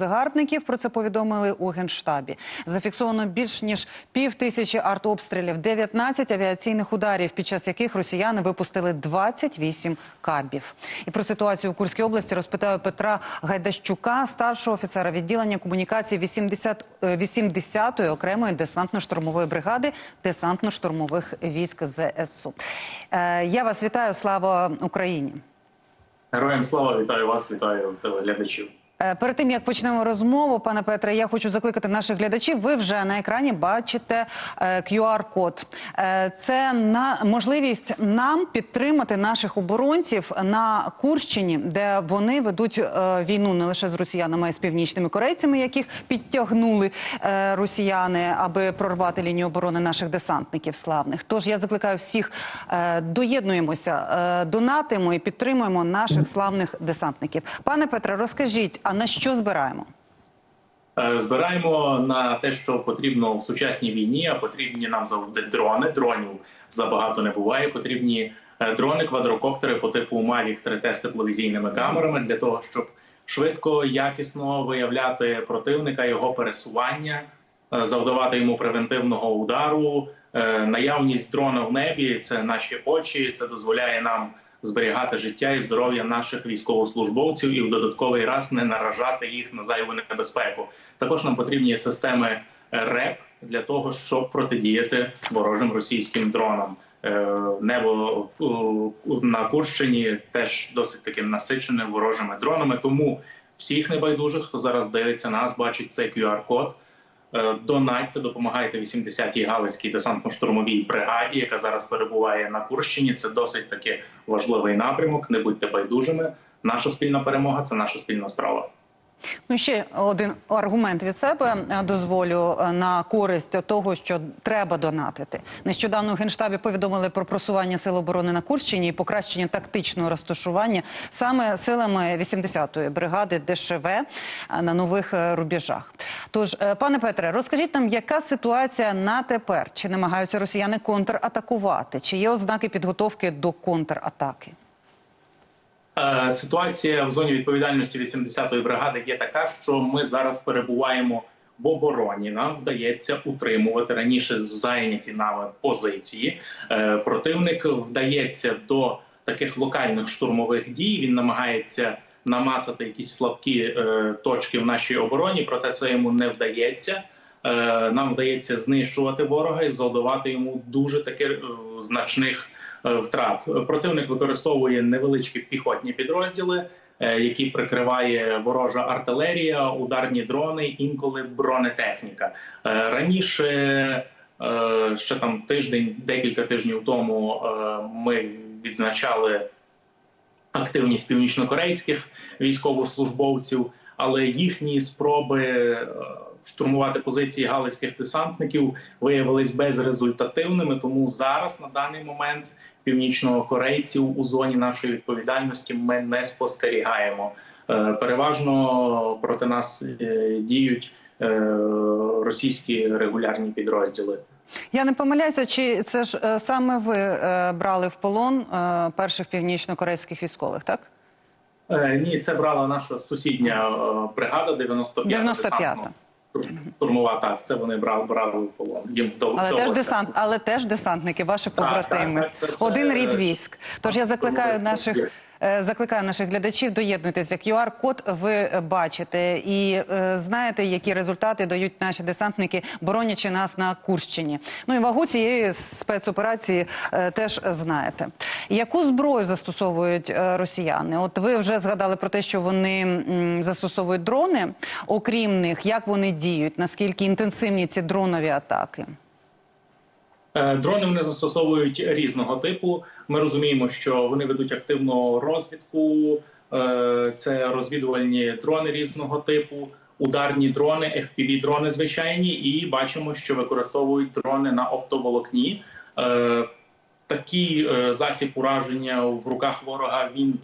Загарбників про це повідомили у генштабі. Зафіксовано більш ніж пів тисячі артобстрілів, 19 авіаційних ударів, під час яких росіяни випустили 28 кабів. І про ситуацію у Курській області розпитаю Петра Гайдащука, старшого офіцера відділення комунікації 80, е, 80-ї окремої десантно-штурмової бригади десантно-штурмових військ ЗСУ. Е, Я вас вітаю. Слава Україні. Героям слава вітаю вас, вітаю телеглядачів. Е, Перед тим як почнемо розмову, пане Петре, я хочу закликати наших глядачів. Ви вже на екрані бачите е, QR-код. Е, Це на можливість нам підтримати наших оборонців на Курщині, де вони ведуть війну не лише з росіянами, а й з північними корейцями, яких підтягнули росіяни, аби прорвати лінію оборони наших десантників славних. Тож я закликаю всіх доєднуємося, донатимо і підтримуємо наших славних десантників. Пане Петре, розкажіть, а на що збираємо? Е, Збираємо на те, що потрібно в сучасній війні, а потрібні нам завжди дрони. Дронів забагато не буває. Потрібні е, дрони, квадрокоптери по типу Mavic 3T з тепловізійними камерами для того, щоб швидко, якісно виявляти противника, його пересування, е, завдавати йому превентивного удару. Наявність дрона в небі це наші очі. Це дозволяє нам зберігати життя і здоров'я наших військовослужбовців і в додатковий раз не наражати їх на зайву небезпеку. Також нам потрібні системи е, РЕП для того, щоб протидіяти ворожим російським дронам. Е, Небо на Курщині теж досить таки насичене ворожими дронами. Тому всіх небайдужих, хто зараз дивиться нас, бачить цей QR-код. Е, Донатьте, допомагайте 80-й Галицькій десантно-штурмовій бригаді, яка зараз перебуває на Курщині. Це досить таки важливий напрямок. Не будьте байдужими. Наша спільна перемога це наша спільна справа. Ну ще один аргумент від себе е, дозволю е, на користь того, що треба донатити. Нещодавно у генштабі повідомили про просування сил оборони на Курщині і покращення тактичного розташування саме силами 80-ї бригади ДШВ е, на нових рубежах. Тож, пане Петре, розкажіть нам, яка ситуація на тепер? Чи намагаються росіяни контратакувати? Чи є ознаки підготовки до контратаки? Е, Ситуація в зоні відповідальності 80-ї бригади є така, що ми зараз перебуваємо в обороні. Нам вдається утримувати раніше зайняті нами позиції. Е, Противник вдається до таких локальних штурмових дій. Він намагається намацати якісь слабкі е, точки в нашій обороні, проте це йому не вдається. Е, Нам вдається знищувати ворога і завдавати йому дуже таки е, значних е, втрат. Противник використовує невеличкі піхотні підрозділи, які прикриває ворожа артилерія, ударні дрони, інколи бронетехніка. Раніше ще там тиждень, декілька тижнів тому ми відзначали активність північнокорейських військовослужбовців, але їхні спроби штурмувати позиції галицьких десантників виявились безрезультативними. Тому зараз на даний момент північнокорейців у зоні нашої відповідальності ми не спостерігаємо. Е, Переважно проти нас е, діють е, російські регулярні підрозділи. Я не помиляюся, чи це ж саме ви брали в полон перших північно-корейських військових, так? Ні, це брала наша сусідня бригада 95 95-та. Штурмова. Так, це вони брали, брали у полон. Їм. Але теж десант, але теж десантники, ваші побратими. так, це- це- Один рід військ. Тож я закликаю наших. Е, Закликаю наших глядачів доєднуйтеся. QR-код ви бачите і е, знаєте, які результати дають наші десантники, боронячи нас на Курщині. Ну і вагу цієї спецоперації е, теж знаєте. Яку зброю застосовують росіяни? От ви вже згадали про те, що вони застосовують дрони. Окрім них, як вони діють? Наскільки інтенсивні ці дронові атаки? Е, Дрони вони застосовують різного типу. Ми розуміємо, що вони ведуть активну розвідку. Е, Це розвідувальні дрони різного типу, ударні дрони, fpv дрони звичайні, і бачимо, що використовують дрони на оптоволокні. Е, Такий засіб ураження в руках ворога він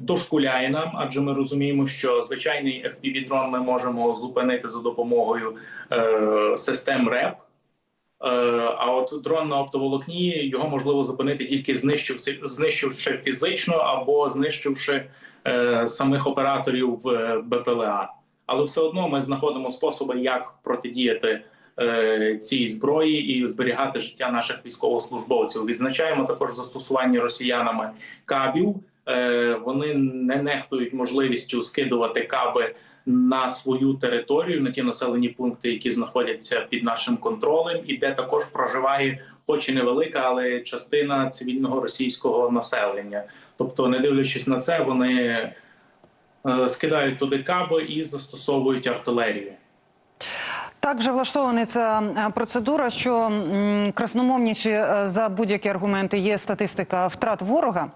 дошкуляє нам, адже ми розуміємо, що звичайний fpv дрон ми можемо зупинити за допомогою систем РЕП. Е, А от дрон на оптоволокні його можливо зупинити тільки знищивши, знищивши фізично або знищивши е, самих операторів в БПЛА. але все одно ми знаходимо способи, як протидіяти е, цій зброї і зберігати життя наших військовослужбовців. Відзначаємо також застосування росіянами кабів. Е, вони не нехтують можливістю скидувати каби на свою територію, на ті населені пункти, які знаходяться під нашим контролем, і де також проживає, хоч і невелика, але частина цивільного російського населення. Тобто, не дивлячись на це, вони е, скидають туди каби і застосовують артилерію. Так вже влаштована ця е, процедура, що красномовніші е, за будь-які аргументи є статистика втрат ворога.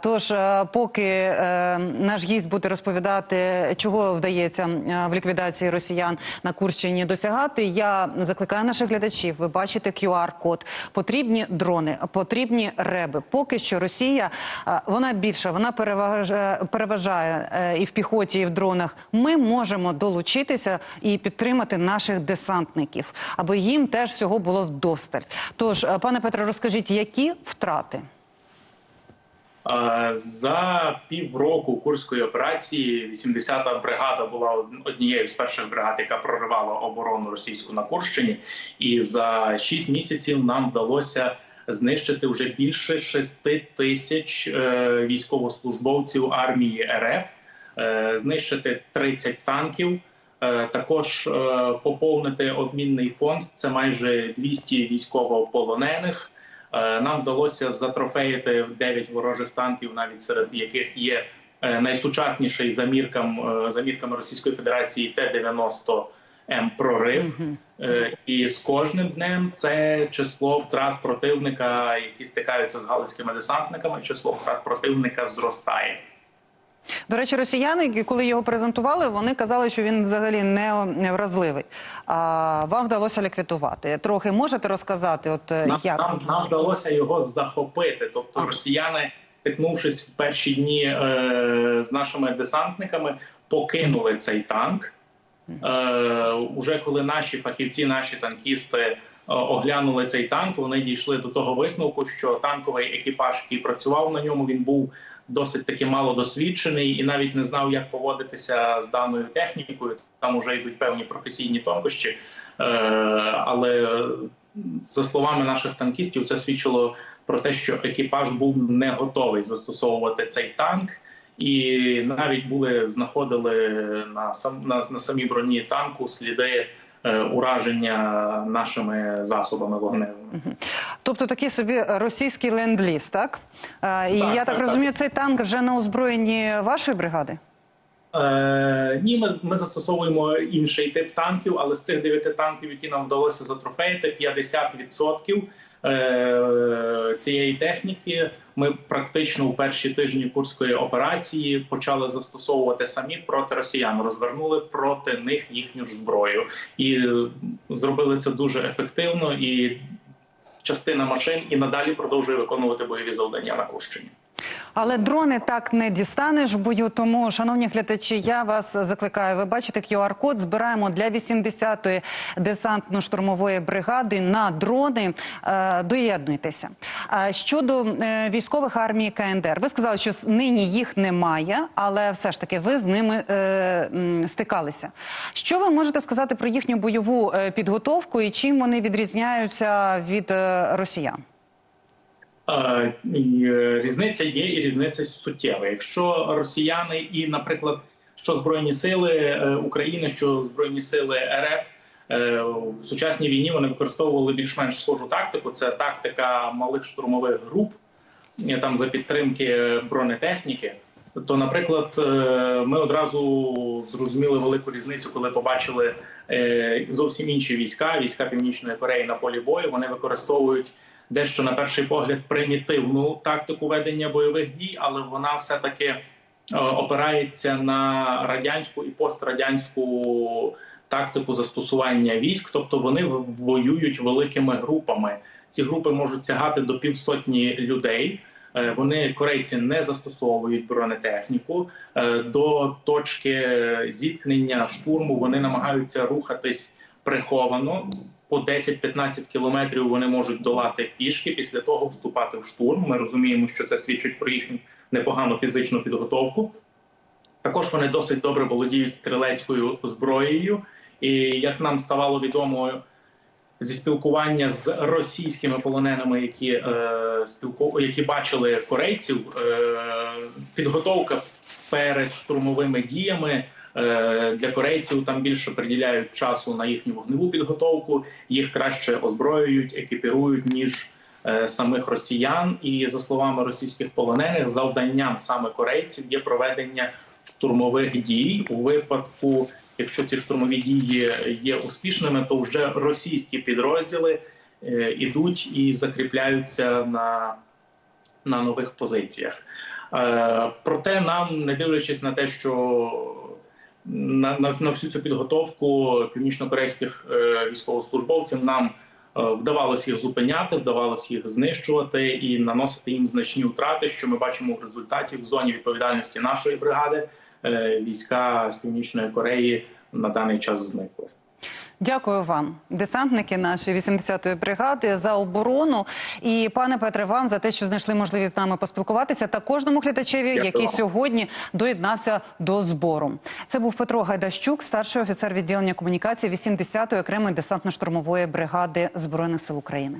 Тож, е, поки е, наш гість буде розповідати, чого вдається е, в ліквідації росіян на Курщині досягати, я закликаю наших глядачів. Ви бачите QR-код. Потрібні дрони, потрібні реби. Поки що Росія вона більша, вона переважає, переважає і в піхоті, і в дронах. Ми можемо долучитися і підтримати наших десантників, аби їм теж всього було вдосталь. Тож, пане Петре, розкажіть, які втрати? За півроку курської операції 80-та бригада була однією з перших бригад, яка проривала оборону російську на Курщині, і за 6 місяців нам вдалося знищити вже більше 6 тисяч е, військовослужбовців армії РФ, е, знищити 30 танків. Е, Також поповнити обмінний фонд. Це майже 200 військовополонених. Е, Нам вдалося затрофеїти 9 ворожих танків, навіть серед яких є е, найсучасніший за е, за мірками Російської Федерації Т-90 М прорив. І з кожним днем це число втрат противника, які стикаються з галицькими десантниками. Число втрат противника зростає. До речі, росіяни, коли його презентували, вони казали, що він взагалі не вразливий. А вам вдалося ліквідувати. Трохи можете розказати, от е, Нам, як нам, нам вдалося його захопити. Тобто, росіяни, стикнувшись в перші дні е, з нашими десантниками, покинули цей танк. Е, уже коли наші фахівці, наші танкісти е, оглянули цей танк, вони дійшли до того висновку, що танковий екіпаж, який працював на ньому, він був досить таки малодосвідчений і навіть не знав, як поводитися з даною технікою. Там вже йдуть певні професійні тонкощі. Е, але за словами наших танкістів, це свідчило про те, що екіпаж був не готовий застосовувати цей танк, і навіть були знаходили на сам на, на самій броні танку сліди ураження нашими засобами вогневими. тобто такий собі російський ленд-ліз, так? Е, І Так, я так, так, розумію, цей танк вже на озброєнні вашої бригади. Е, ні, ми, ми застосовуємо інший тип танків, але з цих дев'яти танків, які нам вдалося затрофеїти, 50% е, цієї техніки ми практично у перші тижні курської операції почали застосовувати самі проти росіян, розвернули проти них їхню ж зброю і зробили це дуже ефективно. І частина машин і надалі продовжує виконувати бойові завдання на Курщині. Але дрони так не дістанеш в бою. Тому, шановні глядачі, я вас закликаю. Ви бачите QR-код. Збираємо для 80-ї десантно-штурмової бригади на дрони. Е, доєднуйтеся. Е, щодо е, військових армії КНДР, ви сказали, що нині їх немає, але все ж таки ви з ними стикалися. Що ви можете сказати про їхню бойову підготовку і чим вони відрізняються від росіян? Е, Різниця є і різниця суттєва. Якщо росіяни і, наприклад, що збройні сили е, України, що збройні сили РФ е, в сучасній війні вони використовували більш-менш схожу тактику. Це тактика малих штурмових груп, там за підтримки бронетехніки. То, наприклад, ми одразу зрозуміли велику різницю, коли побачили зовсім інші війська, війська Північної Кореї на полі бою. Вони використовують дещо на перший погляд примітивну тактику ведення бойових дій, але вона все таки е, опирається на радянську і пострадянську тактику застосування військ, тобто вони воюють великими групами. Ці групи можуть сягати до півсотні людей. Е, Вони корейці не застосовують бронетехніку Е, до точки зіткнення штурму. Вони намагаються рухатись приховано. По 10-15 кілометрів вони можуть долати пішки, після того вступати в штурм. Ми розуміємо, що це свідчить про їхню непогану фізичну підготовку. Також вони досить добре володіють стрілецькою зброєю. І як нам ставало відомо зі спілкування з російськими полоненими, які е, спілку... які бачили корейців, е, підготовка перед штурмовими діями. Е, Для корейців там більше приділяють часу на їхню вогневу підготовку, їх краще озброюють, екіпірують ніж е, самих росіян. І за словами російських полонених, завданням саме корейців є проведення штурмових дій у випадку, якщо ці штурмові дії є успішними, то вже російські підрозділи е, ідуть і закріпляються на, на нових позиціях. Проте нам, не дивлячись на те, що на, на, на всю цю підготовку північнокорейських е, військовослужбовців нам е, вдавалося їх зупиняти, вдавалося їх знищувати і наносити їм значні втрати, що ми бачимо в результаті в зоні відповідальності нашої бригади. е, Війська з північної Кореї на даний час зникли. Дякую вам, десантники нашої 80-ї бригади, за оборону. І пане Петре, вам за те, що знайшли можливість з нами поспілкуватися, та кожному глядачеві, Дякую який сьогодні доєднався до збору. Це був Петро Гайдащук, старший офіцер відділення комунікації 80-ї окремої десантно-штурмової бригади збройних сил України.